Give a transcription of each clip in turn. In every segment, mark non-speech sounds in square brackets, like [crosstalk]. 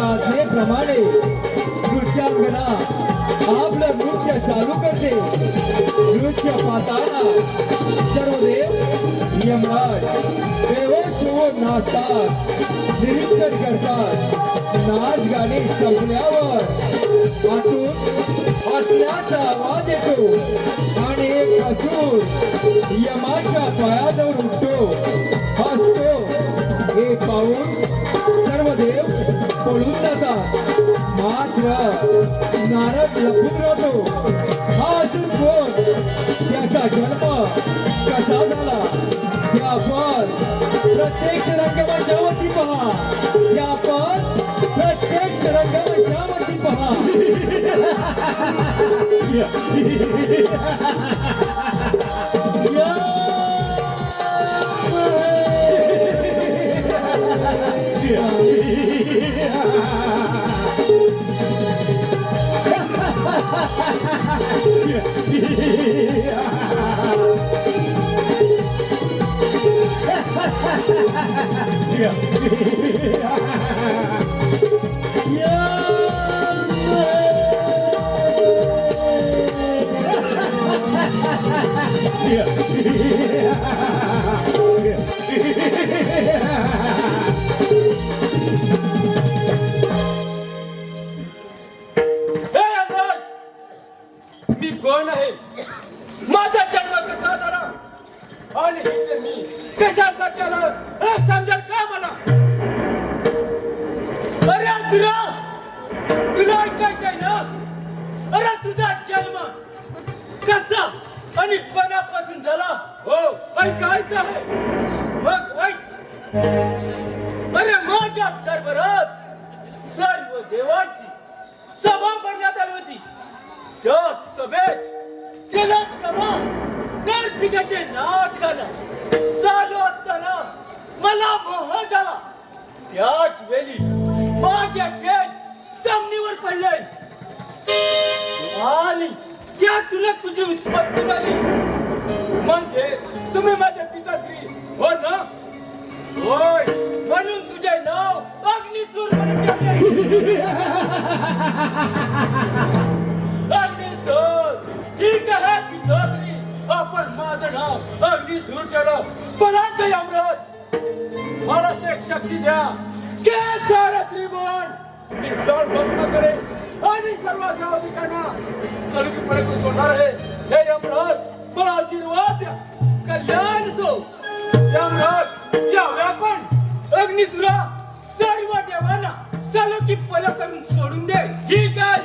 प्रमाणे नृत्यांगना आपलं नृत्य चालू करते. नृत्य पाहताना सर्वदेव यमराज बेहोश होऊन नाचतात. निरीक्षण करतात. नाच गाणी संपल्यावर आतून असल्याचा आवाज येतो आणि एक हसून यमाच्या पायाजवळ उठतो. हसतो. हे पाहून मात्र नारद लपून राहतो हा असून कोण? त्याचा जन्म कसा झाला? हे आपण प्रत्येक रंगमंचावरती पहा. हे आपण प्रत्येक रंगमंचावरती पहा. [laughs] हे [laughs] [laughs] मी कोण आहे? माझा जन्म कसा झाला? आणि मी कशासाठी आलो हे समजेल का मला? अरे तुला तुला ऐकायचंय ना? अरे तुझा जन्म कसा आणि कोणापासून झाला? हो ऐकायचं आहे. मग ऐक. अरे माझ्या दरबारात सर्व देवांची सभा भरण्यात आली होती. त्या सभेत जलदकमा नरपिकाचे नाच गाणं चालू असताना मला मोह झाला त्याच वेळी माझ्या केस जमिनीवर पडले आणि त्यातून तुझी उत्पत्ती झाली म्हणजे तुम्ही माझ्या पिताश्री हो ना होय म्हणून तुझे नाव अग्निसूर म्हणून ठेवले आपण माझं नाव ठेवलं मला एक शक्ती द्या. के त्रिभुवन. मी जड बंद करेन. आणि सर्व सोडणार आहे. हे यमराज मला आशीर्वाद द्या. कल्याण सो. यमराज यावे आपण अग्निसुरा सर्व देवांना सलगी पल करून सोडून दे. ठीक आहे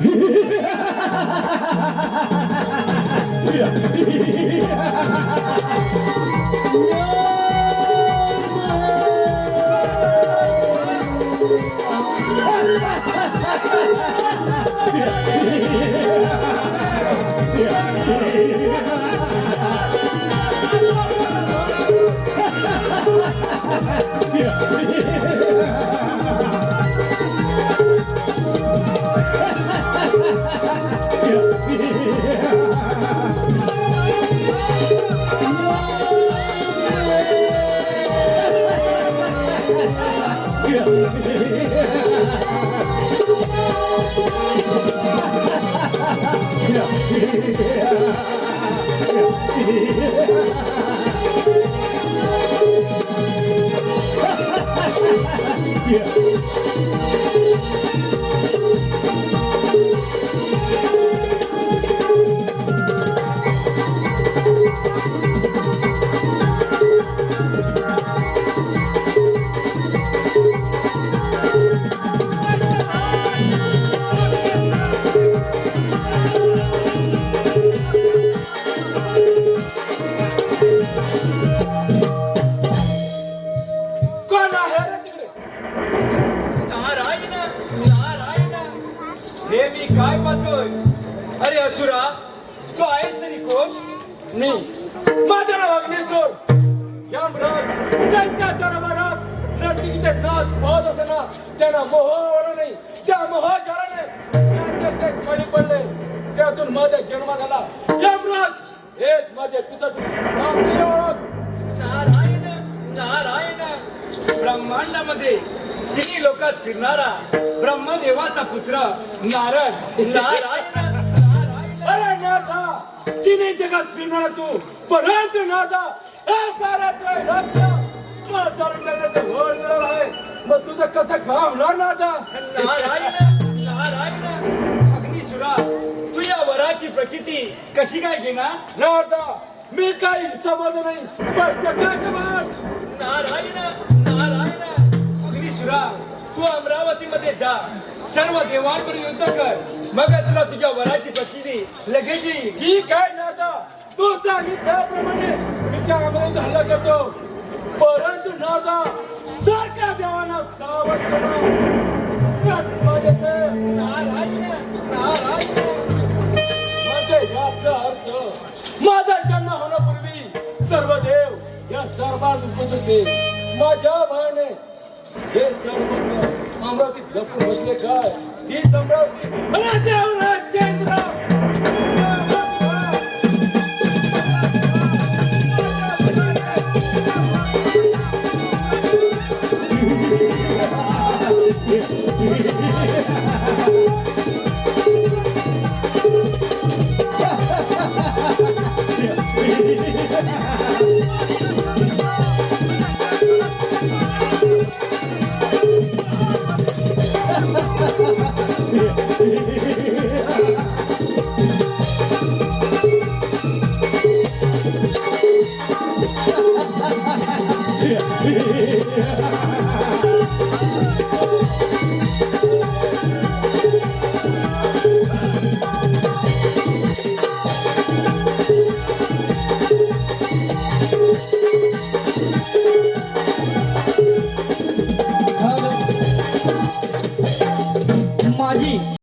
[laughs] यमराज कोण आहे रे तिकडे? नारायण नारायण हे मी काय पाहतोय? अरे असुरा तू आहेस तरी कोण? नाही. माझं नाव अग्निस्वर यमराज त्यांच्या दरबारात नर्तकीचे नाच पाहत असताना त्यांना मोह आला नाही. त्या मोह झाला नाही त्यांचे ते खाली पडले. त्यातून माझा जन्म झाला यमराज! हेच माझे पितश्री आपली ओळख. नारायण नारायण. ब्रह्मांडामध्ये तिन्ही लोकात फिरणारा ब्रह्मदेवाचा पुत्र नारद. नारायण. अरे नाथा तिन्ही जगात फिरणारा तू. परंतु नाथा माझं घोर मिळवलं आहे. मग तुझं कसं काम होणार नाथा? नारायण. वराची कशी काय घेणार नारदा मी काही समज नाही. स्पष्ट काय जबान नारायण नारायण. अग्निसुरा तू अमरावतीमध्ये जा. सर्व देवांवर युद्ध कर. मग तुला तुझ्या वराची प्रसिद्धी लगेच. येईल ही काय नारदा? तू सांगितल्याप्रमाणे मी त्या अमरावती हल्ला करतो परंतु नारदा जर का देवाना सावध करा माझे नारायण सर्व देव या दरबार उपस्थित माझ्या भयाने हे सर्व अमरावतीत जपून बसले काय? ती अमरावती माझी